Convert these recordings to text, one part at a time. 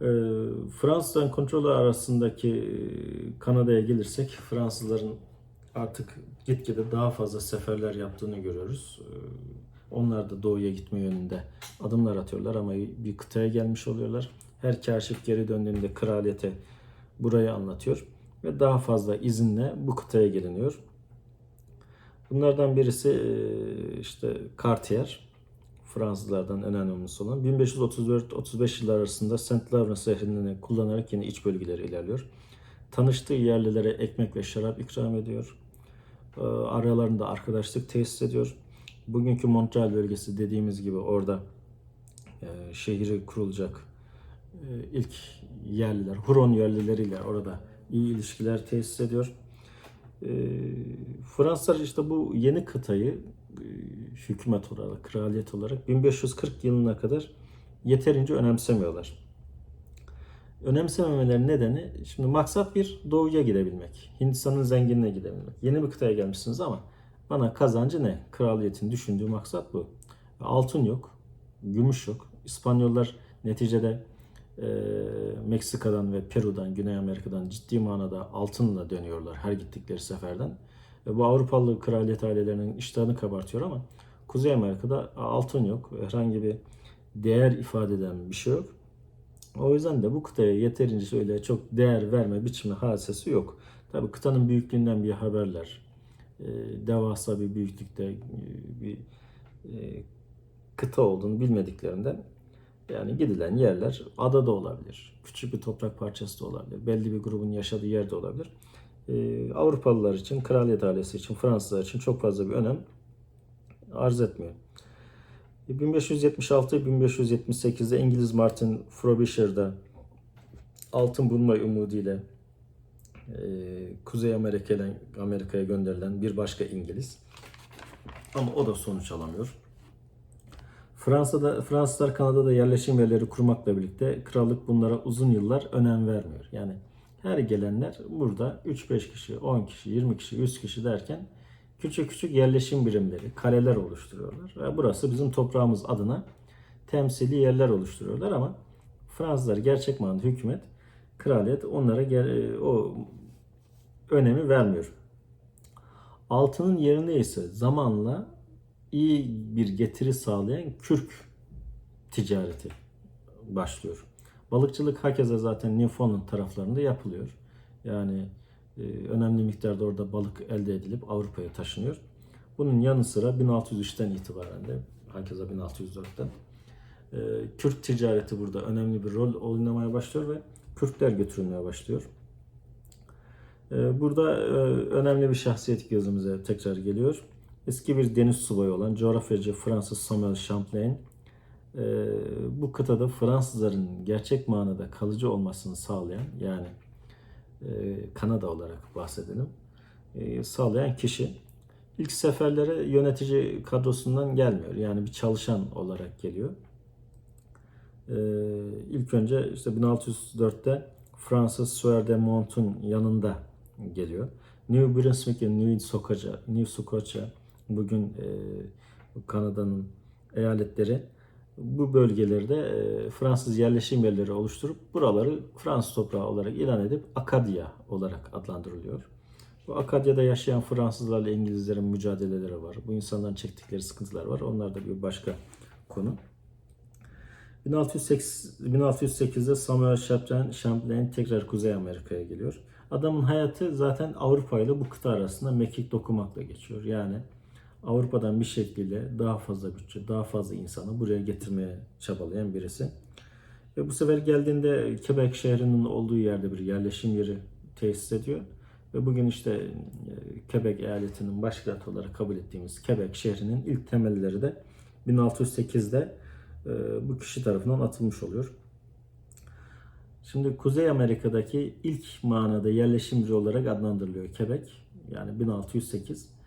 Ee, Fransızdan kontrolü arasındaki e, Kanada'ya gelirsek Fransızların artık gitgide daha fazla seferler yaptığını görüyoruz. Ee, Onlar da doğuya gitme yönünde adımlar atıyorlar ama bir kıtaya gelmiş oluyorlar. Her kaşif geri döndüğünde kraliyete burayı anlatıyor ve daha fazla izinle bu kıtaya geliniyor. Bunlardan birisi e, işte Cartier. Fransızlardan en önemlisi olan 1534-35 yıllar arasında Saint Lawrence şehrini kullanarak yine iç bölgelere ilerliyor. Tanıştığı yerlilere ekmek ve şarap ikram ediyor. Ee, Aralarında arkadaşlık tesis ediyor. Bugünkü Montreal bölgesi dediğimiz gibi orada e, şehri kurulacak e, ilk yerliler, Huron yerlileriyle orada iyi ilişkiler tesis ediyor. E, Fransızlar işte bu yeni kıtayı hükümet olarak, kraliyet olarak 1540 yılına kadar yeterince önemsemiyorlar. Önemsememelerinin nedeni şimdi maksat bir doğuya gidebilmek. Hindistan'ın zenginliğine gidebilmek. Yeni bir kıtaya gelmişsiniz ama bana kazancı ne? Kraliyetin düşündüğü maksat bu. Altın yok, gümüş yok. İspanyollar neticede e, Meksika'dan ve Peru'dan, Güney Amerika'dan ciddi manada altınla dönüyorlar her gittikleri seferden. Bu Avrupalı kraliyet ailelerinin iştahını kabartıyor ama Kuzey Amerika'da altın yok. Herhangi bir değer ifade eden bir şey yok. O yüzden de bu kıtaya yeterince öyle çok değer verme biçimi hadisesi yok. Tabi kıtanın büyüklüğünden bir haberler, e, devasa bir büyüklükte e, bir e, kıta olduğunu bilmediklerinden yani gidilen yerler adada olabilir, küçük bir toprak parçası da olabilir, belli bir grubun yaşadığı yerde olabilir. E, Avrupalılar için, kraliyet ailesi için, Fransızlar için çok fazla bir önem arz etmiyor. 1576-1578'de İngiliz Martin Frobisher'da altın bulma umuduyla e, Kuzey Amerika'ya Amerika'ya gönderilen bir başka İngiliz. Ama o da sonuç alamıyor. Fransa'da Fransızlar Kanada'da yerleşim yerleri kurmakla birlikte krallık bunlara uzun yıllar önem vermiyor. Yani her gelenler burada 3-5 kişi, 10 kişi, 20 kişi, 100 kişi derken küçük küçük yerleşim birimleri, kaleler oluşturuyorlar. Ve burası bizim toprağımız adına temsili yerler oluşturuyorlar ama Fransızlar gerçek manada hükümet, kraliyet onlara gel- o önemi vermiyor. Altının yerine ise zamanla iyi bir getiri sağlayan kürk ticareti başlıyor. Balıkçılık hakeza zaten Newfoundland taraflarında yapılıyor. Yani e, önemli miktarda orada balık elde edilip Avrupa'ya taşınıyor. Bunun yanı sıra 1603'ten itibaren de hakeza 1604'ten e, Kürt ticareti burada önemli bir rol oynamaya başlıyor ve Kürtler götürülmeye başlıyor. E, Burada e, önemli bir şahsiyet gözümüze tekrar geliyor. Eski bir deniz subayı olan coğrafyacı Fransız Samuel Champlain bu kıtada Fransızların gerçek manada kalıcı olmasını sağlayan yani e, Kanada olarak bahsedelim e, sağlayan kişi. İlk seferlere yönetici kadrosundan gelmiyor. Yani bir çalışan olarak geliyor. E, ilk önce işte 1604'te Fransız Sieur de Mont'un yanında geliyor. New Brunswick ve New Scotia, New Scotia bugün e, Kanada'nın eyaletleri bu bölgelerde e, Fransız yerleşim yerleri oluşturup buraları Fransız toprağı olarak ilan edip Akadya olarak adlandırılıyor. Bu Akadya'da yaşayan Fransızlarla İngilizlerin mücadeleleri var. Bu insanların çektikleri sıkıntılar var. Onlar da bir başka konu. 1608, 1608'de Samuel Champlain, Champlain tekrar Kuzey Amerika'ya geliyor. Adamın hayatı zaten Avrupa ile bu kıta arasında mekik dokumakla geçiyor. Yani Avrupa'dan bir şekilde daha fazla bütçe, daha fazla insanı buraya getirmeye çabalayan birisi. Ve bu sefer geldiğinde Quebec şehrinin olduğu yerde bir yerleşim yeri tesis ediyor. Ve bugün işte e, Quebec eyaletinin başkenti olarak kabul ettiğimiz Quebec şehrinin ilk temelleri de 1608'de e, bu kişi tarafından atılmış oluyor. Şimdi Kuzey Amerika'daki ilk manada yerleşim yeri olarak adlandırılıyor Quebec. Yani 1608.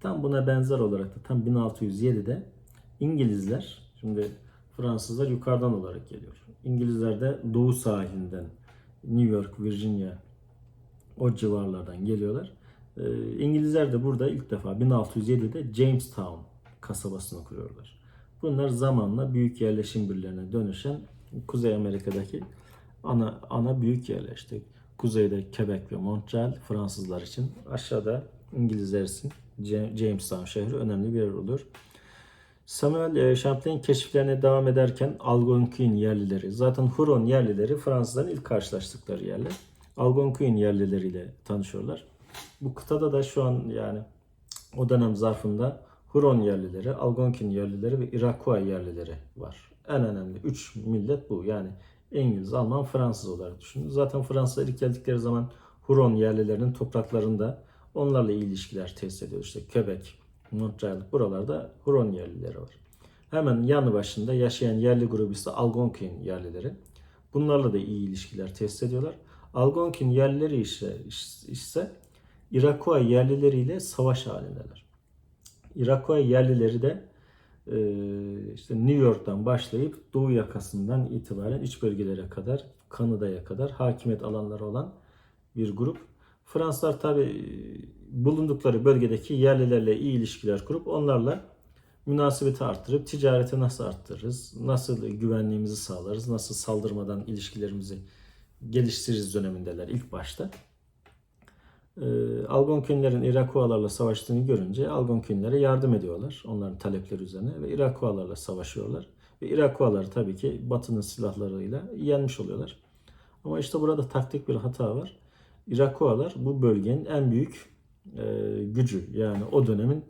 Tam buna benzer olarak da tam 1607'de İngilizler, şimdi Fransızlar yukarıdan olarak geliyor. İngilizler de doğu sahilinden New York, Virginia o civarlardan geliyorlar. Ee, İngilizler de burada ilk defa 1607'de Jamestown kasabasını kuruyorlar. Bunlar zamanla büyük yerleşim birlerine dönüşen Kuzey Amerika'daki ana ana büyük yerler işte kuzeyde Quebec ve Montreal Fransızlar için aşağıda İngilizler için Jamestown şehri önemli bir yer olur. Samuel e, Champlain keşiflerine devam ederken Algonquin yerlileri, zaten Huron yerlileri Fransızların ilk karşılaştıkları yerler. Algonquin yerlileriyle tanışıyorlar. Bu kıtada da şu an yani o dönem zarfında Huron yerlileri, Algonquin yerlileri ve Iroquois yerlileri var. En önemli üç millet bu. Yani İngiliz, Alman, Fransız olarak düşünün. Zaten Fransızlar ilk geldikleri zaman Huron yerlilerinin topraklarında onlarla iyi ilişkiler tesis ediyor. İşte Quebec, Montreal buralarda Huron yerlileri var. Hemen yanı başında yaşayan yerli grubu ise Algonquin yerlileri. Bunlarla da iyi ilişkiler tesis ediyorlar. Algonquin yerlileri ise, ise Iroquois yerlileriyle savaş halindeler. Iroquois yerlileri de e, işte New York'tan başlayıp doğu yakasından itibaren iç bölgelere kadar, Kanada'ya kadar hakimiyet alanları olan bir grup. Fransızlar tabi bulundukları bölgedeki yerlilerle iyi ilişkiler kurup onlarla münasebeti arttırıp ticareti nasıl arttırırız, nasıl güvenliğimizi sağlarız, nasıl saldırmadan ilişkilerimizi geliştiririz dönemindeler ilk başta. Ee, Algonquinlerin Iroquoislarla savaştığını görünce Algonquinlere yardım ediyorlar onların talepleri üzerine ve Iroquoislarla savaşıyorlar. Ve Iroquoislar tabii ki Batı'nın silahlarıyla yenmiş oluyorlar. Ama işte burada taktik bir hata var. Iroquoislar bu bölgenin en büyük e, gücü yani o dönemin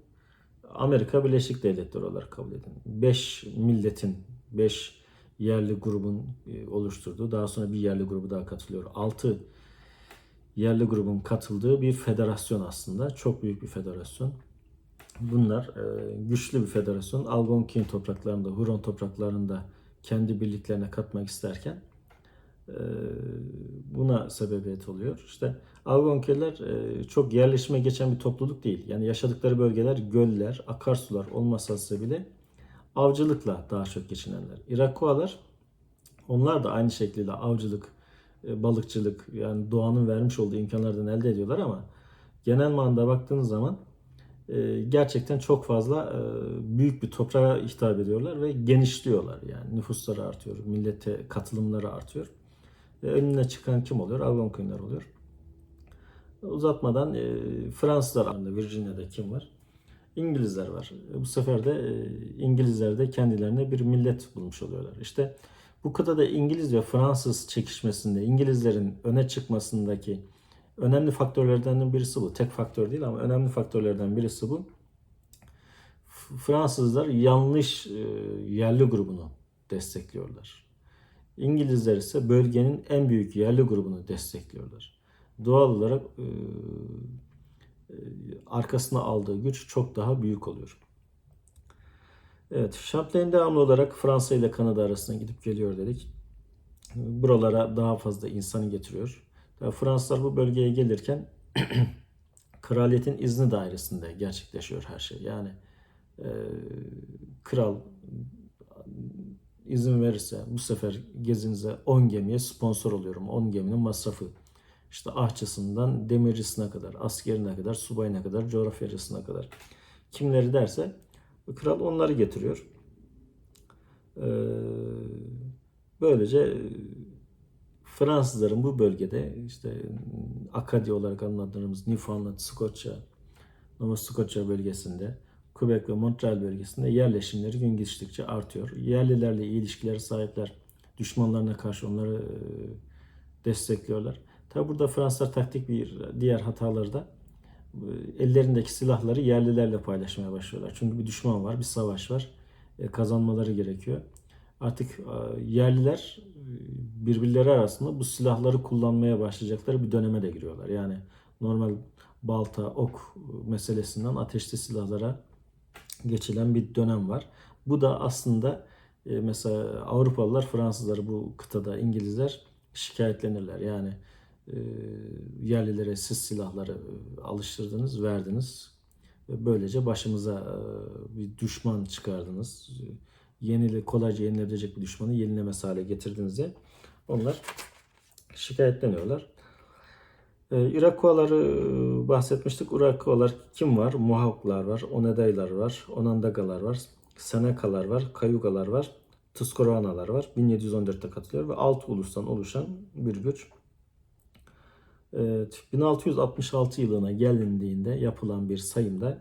Amerika Birleşik Devletleri olarak kabul edin. 5 milletin, 5 yerli grubun e, oluşturduğu, daha sonra bir yerli grubu daha katılıyor. 6 yerli grubun katıldığı bir federasyon aslında. Çok büyük bir federasyon. Bunlar e, güçlü bir federasyon. Algonquin topraklarında, Huron topraklarında kendi birliklerine katmak isterken buna sebebiyet oluyor. İşte Algonquinler e, çok yerleşime geçen bir topluluk değil. Yani yaşadıkları bölgeler göller, akarsular olmasa bile avcılıkla daha çok geçinenler. Iroquoislar onlar da aynı şekilde avcılık, e, balıkçılık yani doğanın vermiş olduğu imkanlardan elde ediyorlar ama genel manada baktığınız zaman e, gerçekten çok fazla büyük bir toprağa hitap ediyorlar ve genişliyorlar yani nüfusları artıyor, millete katılımları artıyor. E, önüne çıkan kim oluyor? Algonquinler oluyor. Uzatmadan e, Fransızlar anında Virginia'da kim var? İngilizler var. E, bu sefer de e, İngilizler de kendilerine bir millet bulmuş oluyorlar. İşte bu kıtada İngiliz ve Fransız çekişmesinde İngilizlerin öne çıkmasındaki önemli faktörlerden birisi bu. Tek faktör değil ama önemli faktörlerden birisi bu. Fransızlar yanlış yerli grubunu destekliyorlar. İngilizler ise bölgenin en büyük yerli grubunu destekliyorlar. Doğal olarak e, e, arkasına aldığı güç çok daha büyük oluyor. Evet, Champlain devamlı olarak Fransa ile Kanada arasında gidip geliyor dedik. Buralara daha fazla insanı getiriyor. Tabii Fransızlar bu bölgeye gelirken kraliyetin izni dairesinde gerçekleşiyor her şey. Yani e, kral izin verirse bu sefer gezinize 10 gemiye sponsor oluyorum. 10 geminin masrafı. İşte ahçısından demircisine kadar, askerine kadar, subayına kadar, coğrafyacısına kadar. Kimleri derse kral onları getiriyor. Ee, böylece Fransızların bu bölgede işte Akadya olarak anladığımız Newfoundland, Scotia, Nova Scotia bölgesinde, Quebec ve Montreal bölgesinde yerleşimleri gün geçtikçe artıyor. Yerlilerle iyi ilişkileri sahipler. Düşmanlarına karşı onları e, destekliyorlar. Tabi burada Fransızlar taktik bir diğer hataları da e, ellerindeki silahları yerlilerle paylaşmaya başlıyorlar. Çünkü bir düşman var, bir savaş var. E, kazanmaları gerekiyor. Artık yerliler birbirleri arasında bu silahları kullanmaya başlayacakları bir döneme de giriyorlar. Yani normal balta, ok meselesinden ateşli silahlara geçilen bir dönem var. Bu da aslında e, mesela Avrupalılar Fransızları bu kıtada İngilizler şikayetlenirler. Yani e, yerlilere siz silahları e, alıştırdınız, verdiniz. Ve böylece başımıza bir düşman çıkardınız. Yenile, kolayca yenilebilecek bir düşmanı yenilemez hale getirdiniz diye onlar şikayetleniyorlar. E, Iroquois'ları e, bahsetmiştik. Iroquois'lar kim var? Mohawk'lar var, Oneday'lar var, Onondagalar var, Seneca'lar var, Cayugalar var, Tuscaranalar var. 1714'te katılıyor ve 6 ulustan oluşan bir güç. Evet, 1666 yılına gelindiğinde yapılan bir sayımda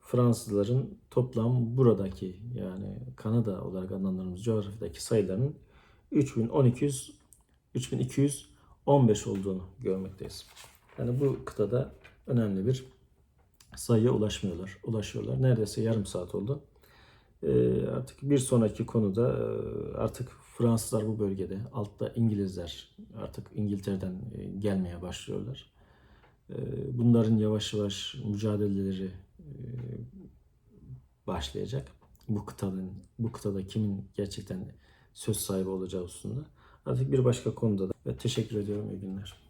Fransızların toplam buradaki yani Kanada olarak adlandırdığımız coğrafyadaki sayılarının 3200 3215 olduğunu görmekteyiz. Yani bu kıtada önemli bir sayıya ulaşmıyorlar. Ulaşıyorlar. Neredeyse yarım saat oldu. Ee, artık bir sonraki konuda e, artık Fransızlar bu bölgede, altta İngilizler artık İngiltere'den e, gelmeye başlıyorlar. Ee, Bunların yavaş yavaş mücadeleleri e, başlayacak. Bu kıtanın, bu kıtada kimin gerçekten söz sahibi olacağı hususunda. Artık bir başka konuda da ve teşekkür ediyorum. İyi günler.